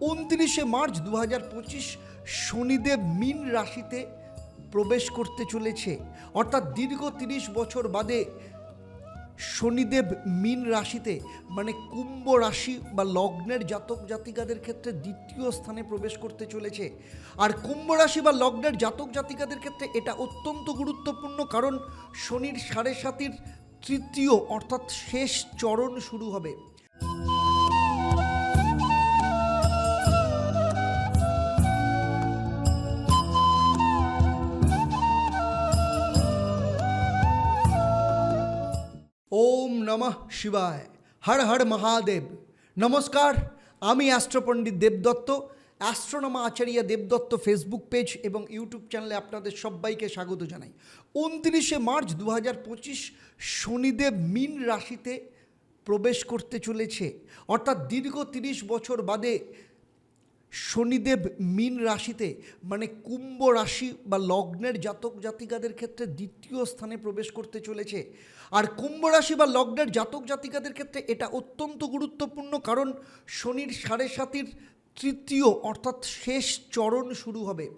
উনত্রিশে মার্চ দু হাজার পঁচিশ শনিদেব মিন রাশিতে প্রবেশ করতে চলেছে। অর্থাৎ দীর্ঘ তিরিশ বছর বাদে শনিদেব মিন রাশিতে মানে কুম্ভ রাশি বা লগ্নের জাতক জাতিকাদের ক্ষেত্রে দ্বিতীয় স্থানে প্রবেশ করতে চলেছে। আর কুম্ভ রাশি বা লগ্নের জাতক জাতিকাদের ক্ষেত্রে এটা অত্যন্ত গুরুত্বপূর্ণ কারণ শনির সাড়ে সাতির তৃতীয়, অর্থাৎ শেষ চরণ শুরু হবে। নমঃ শিবায়। হর হর মহাদেব। নমস্কার, আমি অ্যাস্ট্রোপণ্ডিত দেবদত্ত, অ্যাস্ট্রোনমা আচার্য দেবদত্ত ফেসবুক পেজ এবং ইউটিউব চ্যানেলে আপনাদের সবাইকে স্বাগত জানাই। উনত্রিশে মার্চ দু হাজার পঁচিশ শনিদেব মিন রাশিতে প্রবেশ করতে চলেছে। অর্থাৎ দীর্ঘ তিরিশ বছর বাদে শনিদেব মিন রাশিতে মানে কুম্ভ রাশি বা লগ্নের জাতক জাতিকাদের ক্ষেত্রে দ্বিতীয় স্থানে প্রবেশ করতে চলেছে। আর কুম্ভ রাশি বা লগ্নের জাতক জাতিকাদের ক্ষেত্রে এটা অত্যন্ত গুরুত্বপূর্ণ কারণ শনির সাড়ে সাতির তৃতীয় অর্থাৎ শেষ চরণ শুরু হবে।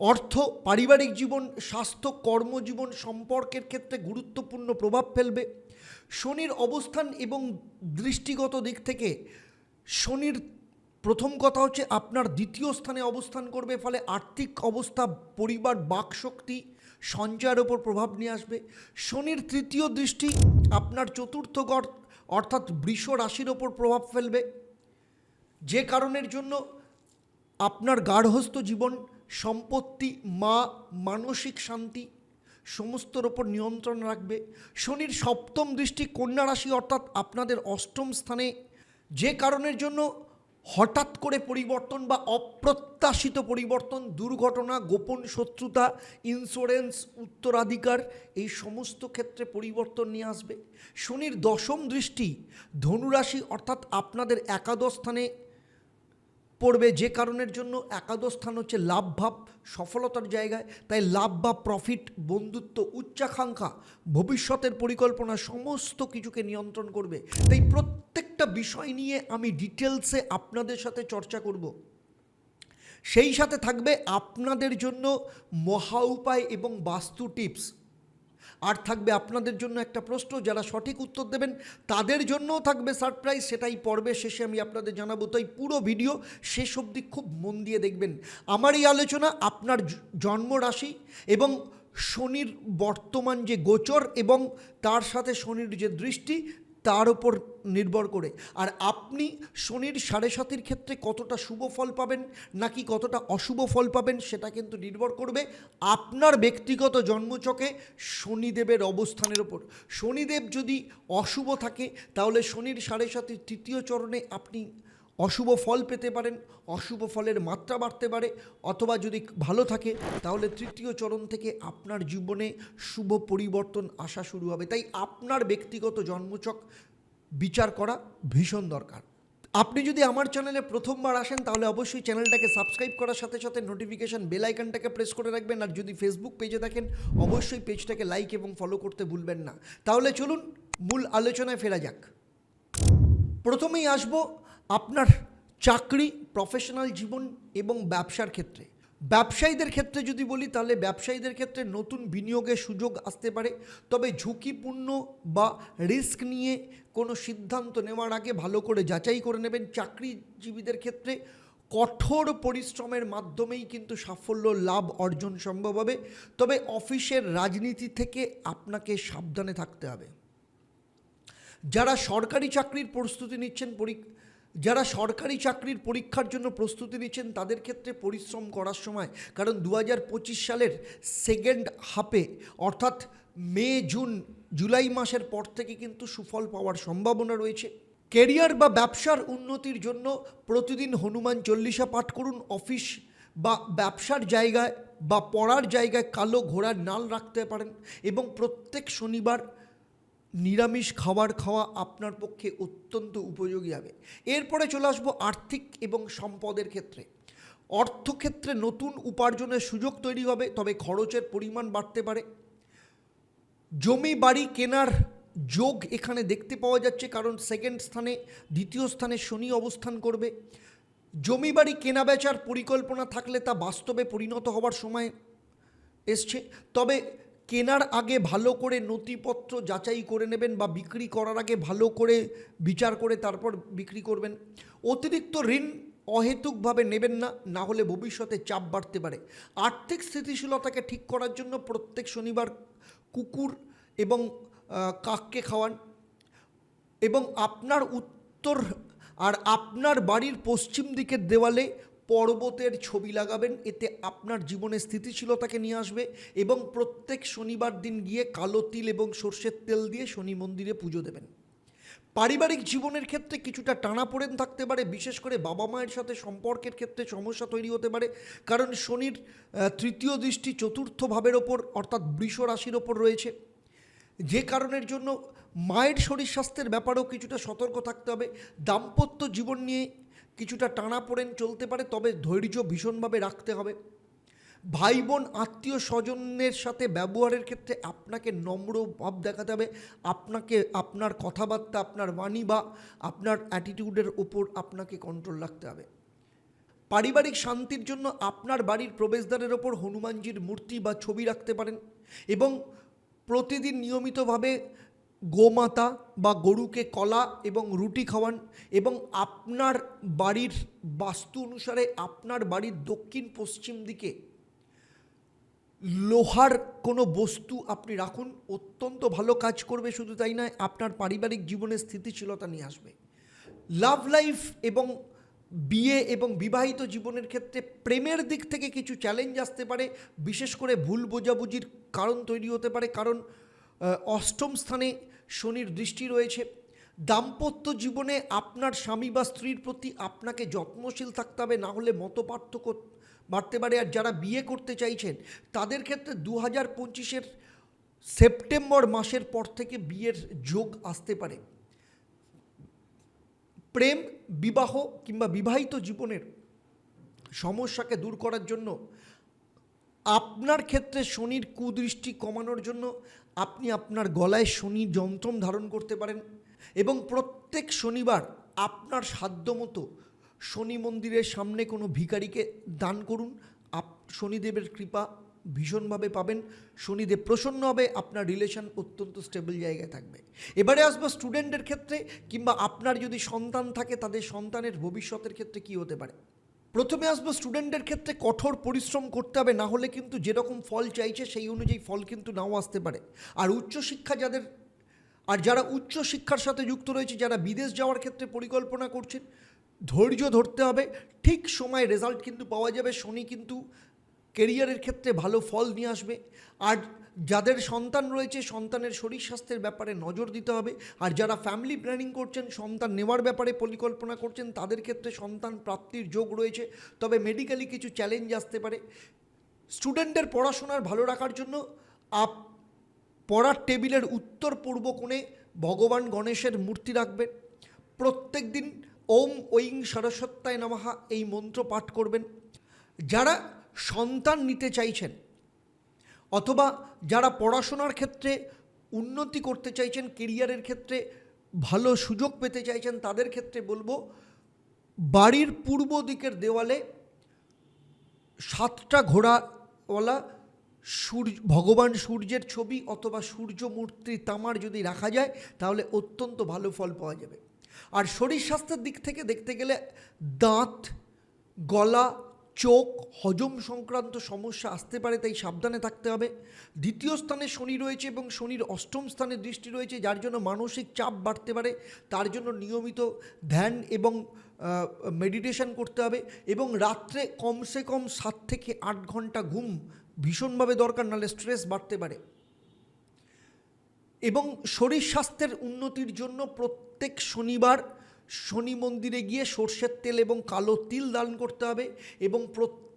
অর্থ, পারিবারিক জীবন, স্বাস্থ্য, কর্মজীবন সম্পর্কের ক্ষেত্রে গুরুত্বপূর্ণ প্রভাব ফেলবে। শনির অবস্থান এবং দৃষ্টিগত দিক থেকে শনির প্রথম কথা হচ্ছে আপনার দ্বিতীয় স্থানে অবস্থান করবে, ফলে আর্থিক অবস্থা, পরিবার, বাকশক্তি, সঞ্চয়ের ওপর প্রভাব নিয়ে আসবে। শনির তৃতীয় দৃষ্টি আপনার চতুর্থ গড়, অর্থাৎ বৃষ রাশির ওপর প্রভাব ফেলবে। যে কারণের জন্য আপনার গার্হস্থ জীবন, সম্পত্তি, মা, মানসিক শান্তি, সমস্তর ওপর নিয়ন্ত্রণ রাখবে। শনির সপ্তম দৃষ্টি কন্যা রাশি, অর্থাৎ আপনাদের অষ্টম স্থানে। যে কারণের জন্য হঠাৎ করে পরিবর্তন বা অপ্রত্যাশিত পরিবর্তন, দুর্ঘটনা, গোপন শত্রুতা ইন্স্যুরেন্স উত্তরাধিকার, এই সমস্ত ক্ষেত্রে পরিবর্তন নিয়ে আসবে। শনির দশম দৃষ্টি ধনুরাশি, অর্থাৎ আপনাদের একাদশ স্থানে পড়বে যে কারণের জন্য একাদশ স্থান হচ্ছে লাভ ভাব সফলতার জায়গায়। তাই লাভ বা প্রফিট বন্ধুত্ব, উচ্চাকাঙ্ক্ষা, ভবিষ্যতের পরিকল্পনা সমস্ত কিছুকে নিয়ন্ত্রণ করবে। তাই প্রত্যেকটা বিষয় নিয়ে আমি ডিটেলসে আপনাদের সাথে চর্চা করব। সেই সাথে থাকবে আপনাদের জন্য মহা উপায় এবং বাস্তু টিপস আর থাকবে আপনাদের জন্য একটা প্রশ্ন, যারা সঠিক উত্তর দেবেন, তাদের জন্যও থাকবে সারপ্রাইজ সেটাই পর্বে শেষে আমি আপনাদের জানাব। তাই পুরো ভিডিও শেষ অবধি খুব মন দিয়ে দেখবেন। আমার এই আলোচনা আপনার জন্মরাশি জন্ম রাশি এবং শনির বর্তমান যে গোচর এবং তার সাথে শনির যে দৃষ্টি তার উপর নির্ভর করে। আর আপনি শনির সাড়ে সাতির ক্ষেত্রে কতটা শুভ ফল পাবেন নাকি কতটা অশুভ ফল পাবেন সেটা কিন্তু নির্ভর করবে আপনার ব্যক্তিগত জন্মচকে শনিদেবের অবস্থানের ওপর শনিদেব যদি অশুভ থাকে, তাহলে শনির সাড়ে সাতির তৃতীয় চরণে আপনি অশুভ ফল পেতে পারেন, অশুভ ফলের মাত্রা বাড়তে পারে, অথবা যদি ভালো থাকে, তাহলে তৃতীয় চরণ থেকে আপনার জীবনে শুভ পরিবর্তন আসা শুরু হবে। তাই আপনার ব্যক্তিগত জন্মচক বিচার করা ভীষণ দরকার। আপনি যদি আমার চ্যানেলে প্রথমবার আসেন, তাহলে অবশ্যই চ্যানেলটাকে সাবস্ক্রাইব করার সাথে সাথে নোটিফিকেশান বেল আইকনটাকে প্রেস করে রাখবেন, আর যদি ফেসবুক পেজে দেখেন অবশ্যই পেজটাকে লাইক এবং ফলো করতে ভুলবেন না। তাহলে চলুন, মূল আলোচনায় ফেরা যাক। প্রথমেই আসব আপনার চাকরি প্রফেশনাল জীবন এবং ব্যবসার ক্ষেত্রে। ব্যবসায়ীদের ক্ষেত্রে যদি বলি, তাহলে ব্যবসায়ীদের ক্ষেত্রে নতুন বিনিয়োগের সুযোগ আসতে পারে। তবে ঝুঁকিপূর্ণ বা রিস্ক নিয়ে কোনো সিদ্ধান্ত নেওয়ার আগে ভালো করে যাচাই করে নেবেন। চাকরিজীবীদের ক্ষেত্রে কঠোর পরিশ্রমের মাধ্যমেই কিন্তু সাফল্য, লাভ অর্জন সম্ভব হবে। তবে অফিসের রাজনীতি থেকে আপনাকে সাবধানে থাকতে হবে। যারা সরকারি চাকরির প্রস্তুতি নিচ্ছেন, পরীক যারা সরকারি চাকরির পরীক্ষার জন্য প্রস্তুতি নিচ্ছেন, তাদের ক্ষেত্রে পরিশ্রম করার সময়, কারণ দু হাজার পঁচিশ সালের সেকেন্ড হাফে অর্থাৎ মে, জুন, জুলাই মাসের পর থেকে কিন্তু সুফল পাওয়ার সম্ভাবনা রয়েছে। কেরিয়ার বা ব্যবসার উন্নতির জন্য প্রতিদিন হনুমান চল্লিশা পাঠ করুন অফিস বা ব্যবসার জায়গায় বা পড়ার জায়গায় কালো ঘোড়ার নাল রাখতে পারেন এবং প্রত্যেক শনিবার নিরামিষ খাবার খাওয়া আপনার পক্ষে অত্যন্ত উপযোগী হবে। এরপরে চলে আসব আর্থিক এবং সম্পদের ক্ষেত্রে। অর্থক্ষেত্রে নতুন উপার্জনের সুযোগ তৈরি হবে, তবে খরচের পরিমাণ বাড়তে পারে। জমি বাড়ি কেনার যোগ এখানে দেখতে পাওয়া যাচ্ছে, কারণ সেকেন্ড স্থানে, দ্বিতীয় স্থানে শনি অবস্থান করবে। জমি বাড়ি কেনা বেচার পরিকল্পনা থাকলে তা বাস্তবে পরিণত হওয়ার সময় এসছে। তবে কেনার আগে ভালো করে নথিপত্র যাচাই করে নেবেন বা বিক্রি করার আগে ভালো করে বিচার করে তারপর বিক্রি করবেন। অতিরিক্ত ঋণ অহেতুকভাবে নেবেন না না হলে ভবিষ্যতে চাপ বাড়তে পারে। আর্থিক স্থিতিশীলতাকে ঠিক করার জন্য প্রত্যেক শনিবার কুকুর এবং কাককে খাওয়ান এবং আপনার উত্তর আর আপনার বাড়ির পশ্চিম দিকের দেওয়ালে পর্বতের ছবি লাগাবেন, এতে আপনার জীবনে স্থিতিশীলতাকে নিয়ে আসবে এবং প্রত্যেক শনিবার দিন গিয়ে কালো তিল এবং সর্ষের তেল দিয়ে শনি মন্দিরে পুজো দেবেন। পারিবারিক জীবনের ক্ষেত্রে কিছুটা টানাপোড়েন থাকতে পারে, বিশেষ করে বাবা মায়ের সাথে সম্পর্কের ক্ষেত্রে সমস্যা তৈরি হতে পারে, কারণ শনির তৃতীয় দৃষ্টি চতুর্থ ভাবের ওপর, অর্থাৎ বৃষ রাশির ওপর রয়েছে। যে কারণের জন্য মায়ের শরীর স্বাস্থ্যের ব্যাপারেও কিছুটা সতর্ক থাকতে হবে। দাম্পত্য জীবন নিয়ে কিছুটা টানাপোড়েন চলতে পারে, তবে ধৈর্য ভীষণভাবে রাখতে হবে। ভাই বোন আত্মীয় স্বজনের সাথে ব্যবহারের ক্ষেত্রে আপনাকে নম্র ভাব দেখাতে হবে। আপনাকে, আপনার কথাবার্তা, আপনার বাণী বা আপনার অ্যাটিটিউডের ওপর আপনাকে কন্ট্রোল রাখতে হবে। পারিবারিক শান্তির জন্য আপনার বাড়ির প্রবেশদ্বারের ওপর হনুমানজির মূর্তি বা ছবি রাখতে পারেন এবং প্রতিদিন নিয়মিতভাবে গোমাতা বা গরুকে কলা এবং রুটি খাওয়ান এবং আপনার বাড়ির বাস্তু অনুসারে আপনার বাড়ির দক্ষিণ পশ্চিম দিকে লোহার কোনো বস্তু আপনি রাখুন। অত্যন্ত ভালো কাজ করবে শুধু তাই নয়, আপনার পারিবারিক জীবনে স্থিতিশীলতা নিয়ে আসবে। লাভ লাইফ এবং বিয়ে এবং বিবাহিত জীবনের ক্ষেত্রে প্রেমের দিক থেকে কিছু চ্যালেঞ্জ আসতে পারে, বিশেষ করে ভুল বোঝাবুঝির কারণ তৈরি হতে পারে। কারণ অষ্টম স্থানে শনির দৃষ্টি রয়েছে। দাম্পত্য জীবনে আপনার স্বামী বা স্ত্রীর প্রতি আপনাকে যত্নশীল থাকতে হবে, না হলে মত পার্থক্য বাড়তে পারে। আর যারা বিয়ে করতে চাইছেন, তাদের ক্ষেত্রে দু হাজার পঁচিশের সেপ্টেম্বর মাসের পর থেকে বিয়ের যোগ আসতে পারে। প্রেম, বিবাহ কিংবা বিবাহিত জীবনের সমস্যাকে দূর করার জন্য আপনার ক্ষেত্রে শনির কুদৃষ্টি কমানোর জন্য আপনি আপনার গলায় শনি যন্ত্রম ধারণ করতে পারেন এবং প্রত্যেক শনিবার আপনার সাধ্যমতো শনি মন্দিরের সামনে কোনো ভিখারিকে দান করুন। আপ, শনিদেবের কৃপা ভীষণভাবে পাবেন। শনিদেব প্রসন্ন হবে আপনার রিলেশন অত্যন্ত স্টেবল জায়গায় থাকবে। এবারে আসব স্টুডেন্টের ক্ষেত্রে কিংবা আপনার যদি সন্তান থাকে, তাদের সন্তানের ভবিষ্যতের ক্ষেত্রে কী হতে পারে? প্রথমে আসব স্টুডেন্টের ক্ষেত্রে কঠোর পরিশ্রম করতে হবে, না হলে কিন্তু যেরকম ফল চাইছে সেই অনুযায়ী ফল কিন্তু নাও আসতে পারে। আর উচ্চশিক্ষা যাদের, আর যারা উচ্চ শিক্ষার সাথে যুক্ত রয়েছে, যারা বিদেশ যাওয়ার ক্ষেত্রে পরিকল্পনা করছেন, ধৈর্য ধরতে হবে। ঠিক সময় রেজাল্ট কিন্তু পাওয়া যাবে, শনি কিন্তু কেরিয়ারের ক্ষেত্রে ভালো ফল নিয়ে আসবে। আর যাদের সন্তান রয়েছে, সন্তানের শরীর স্বাস্থ্যের ব্যাপারে নজর দিতে হবে। আর যারা ফ্যামিলি প্ল্যানিং করছেন, সন্তান নেওয়ার ব্যাপারে পরিকল্পনা করছেন, তাদের ক্ষেত্রে সন্তান প্রাপ্তির যোগ রয়েছে। তবে মেডিকেলি কিছু চ্যালেঞ্জ আসতে পারে। স্টুডেন্টের পড়াশোনার ভালো রাখার জন্য আপ, পড়ার টেবিলের উত্তর পূর্ব কোণে ভগবান গণেশের মূর্তি রাখবেন। প্রত্যেক দিন ওম ঐং সরস্বত্যায় নমহা এই মন্ত্র পাঠ করবেন। যারা সন্তান নিতে চাইছেন অথবা যারা পড়াশোনার ক্ষেত্রে উন্নতি করতে চাইছেন কেরিয়ারের ক্ষেত্রে ভালো সুযোগ পেতে চাইছেন, তাদের ক্ষেত্রে বলব, বাড়ির পূর্ব দিকের দেওয়ালে সাতটা ঘোড়াওয়ালা সূর্য, ভগবান সূর্যের ছবি অথবা সূর্য মূর্তি তামার যদি রাখা যায়, তাহলে অত্যন্ত ভালো ফল পাওয়া যাবে। আর শরীর স্বাস্থ্যের দিক থেকে দেখতে গেলে দাঁত, গলা চোখ হজম সংক্রান্ত সমস্যা আসতে পারে, তাই সাবধানে থাকতে হবে। দ্বিতীয় স্থানে শনি রয়েছে এবং শনির অষ্টম স্থানে দৃষ্টি রয়েছে, যার জন্য মানসিক চাপ বাড়তে পারে। তার জন্য নিয়মিত ধ্যান এবং মেডিটেশন করতে হবে এবং রাত্রে কমসে কম সাত থেকে আট ঘণ্টা ঘুম ভীষণভাবে দরকার, নাহলে স্ট্রেস বাড়তে পারে। এবং শরীর স্বাস্থ্যের উন্নতির জন্য প্রত্যেক শনিবার শনি মন্দিরে গিয়ে সর্ষের তেল এবং কালো তিল দান করতে হবে এবং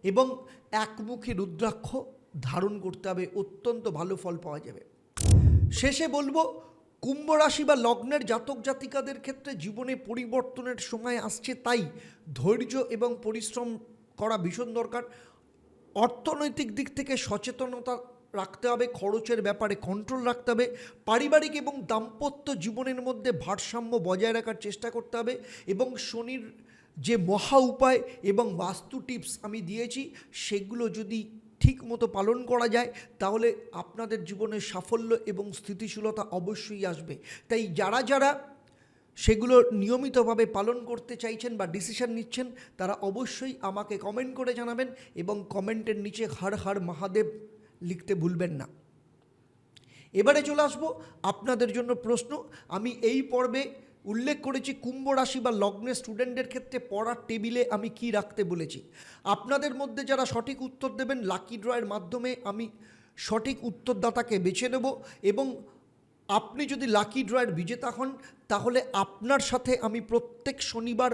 এবং একমুখী রুদ্রাক্ষ ধারণ করতে হবে। অত্যন্ত ভালো ফল পাওয়া যাবে। শেষে বলব, কুম্ভ রাশি বা লগ্নের জাতক জাতিকাদের ক্ষেত্রে জীবনে পরিবর্তনের সময় আসছে, তাই ধৈর্য এবং পরিশ্রম করা ভীষণ দরকার। অর্থনৈতিক দিক থেকে সচেতনতা রাখতে হবে, খরচের ব্যাপারে কন্ট্রোল রাখতে হবে, পারিবারিক এবং দাম্পত্য জীবনের মধ্যে ভারসাম্য বজায় রাখার চেষ্টা করতে হবে এবং শনির যে মহা উপায় এবং বাস্তু টিপস আমি দিয়েছি, সেগুলো যদি ঠিক মতো পালন করা যায়, তাহলে আপনাদের জীবনে সাফল্য এবং স্থিতিশীলতা অবশ্যই আসবে। তাই যারা যারা সেগুলো নিয়মিতভাবে পালন করতে চাইছেন বা ডিসিশন নিচ্ছেন, তারা অবশ্যই আমাকে কমেন্ট করে জানাবেন এবং কমেন্টের নিচে হার হার মহাদেব লিখতে ভুলবেন না। এবারে চলে আসব আপনাদের জন্য প্রশ্ন। আমি এই পর্বে উল্লেখ করেছি কুম্ভ রাশি বা লগ্নের স্টুডেন্টদের ক্ষেত্রে পড়ার টেবিলে আমি কি রাখতে বলেছি। আপনাদের মধ্যে যারা সঠিক উত্তর দেবেন লাকি ড্রয়ের মাধ্যমে আমি সঠিক উত্তরদাতাকে বেছে নেব এবং আপনি যদি লাকি ড্রয়ের বিজেতা হন, তাহলে আপনার সাথে আমি প্রত্যেক শনিবার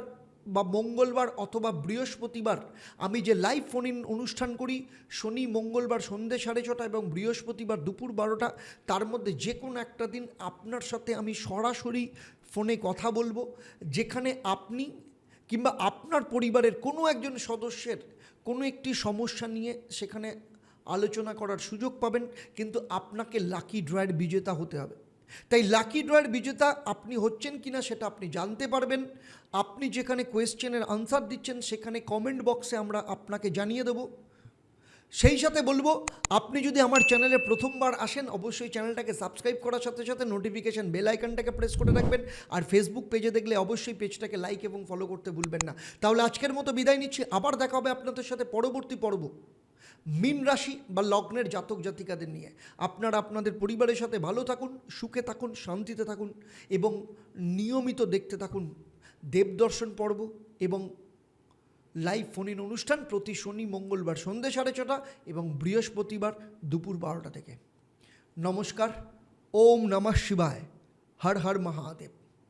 বা মঙ্গলবার অথবা বৃহস্পতিবার আমি যে লাইভ ফোন ইন অনুষ্ঠান করি, শনি, মঙ্গলবার সন্ধ্যে সাড়ে ছটা এবং বৃহস্পতিবার দুপুর বারোটা, তার মধ্যে যে কোনো একটা দিন আপনার সাথে আমি সরাসরি ফোনে কথা বলব। যেখানে আপনি কিংবা আপনার পরিবারের কোনো একজন সদস্যের কোনো একটি সমস্যা নিয়ে সেখানে আলোচনা করার সুযোগ পাবেন, কিন্তু আপনাকে লাকি ড্রয়ের বিজেতা হতে হবে। তাই লাকি ড্রয়ের বিজেতা আপনি হচ্ছেন কিনা সেটা আপনি জানতে পারবেন। আপনি যেখানে কোয়েশ্চেনের আনসার দিচ্ছেন, সেখানে কমেন্ট বক্সে আমরা আপনাকে জানিয়ে দেবো। সেই সাথে বলব, আপনি যদি আমার চ্যানেলে প্রথমবার আসেন, অবশ্যই চ্যানেলটাকে সাবস্ক্রাইব করার সাথে সাথে নোটিফিকেশান বেল আইকনটাকে প্রেস করে রাখবেন। আর ফেসবুক পেজে দেখলে অবশ্যই পেজটাকে লাইক এবং ফলো করতে ভুলবেন না। তাহলে আজকের মতো বিদায় নিচ্ছি। আবার দেখা হবে আপনাদের সাথে পরবর্তী পর্ব। মিন রাশি বা লগ্নের জাতক জাতিকাদের নিয়ে। আপনারা আপনাদের পরিবারের সাথে ভালো থাকুন, সুখে থাকুন, শান্তিতে থাকুন এবং নিয়মিত দেখতে থাকুন দেবদর্শন পর্ব এবং লাইভ ফোন ইন অনুষ্ঠান প্রতি শনি, মঙ্গলবার সন্ধ্যে সাড়ে ছটা এবং বৃহস্পতিবার দুপুর বারোটা থেকে। নমস্কার, ওম নমঃ শিবায়, হর হর মহাদেব।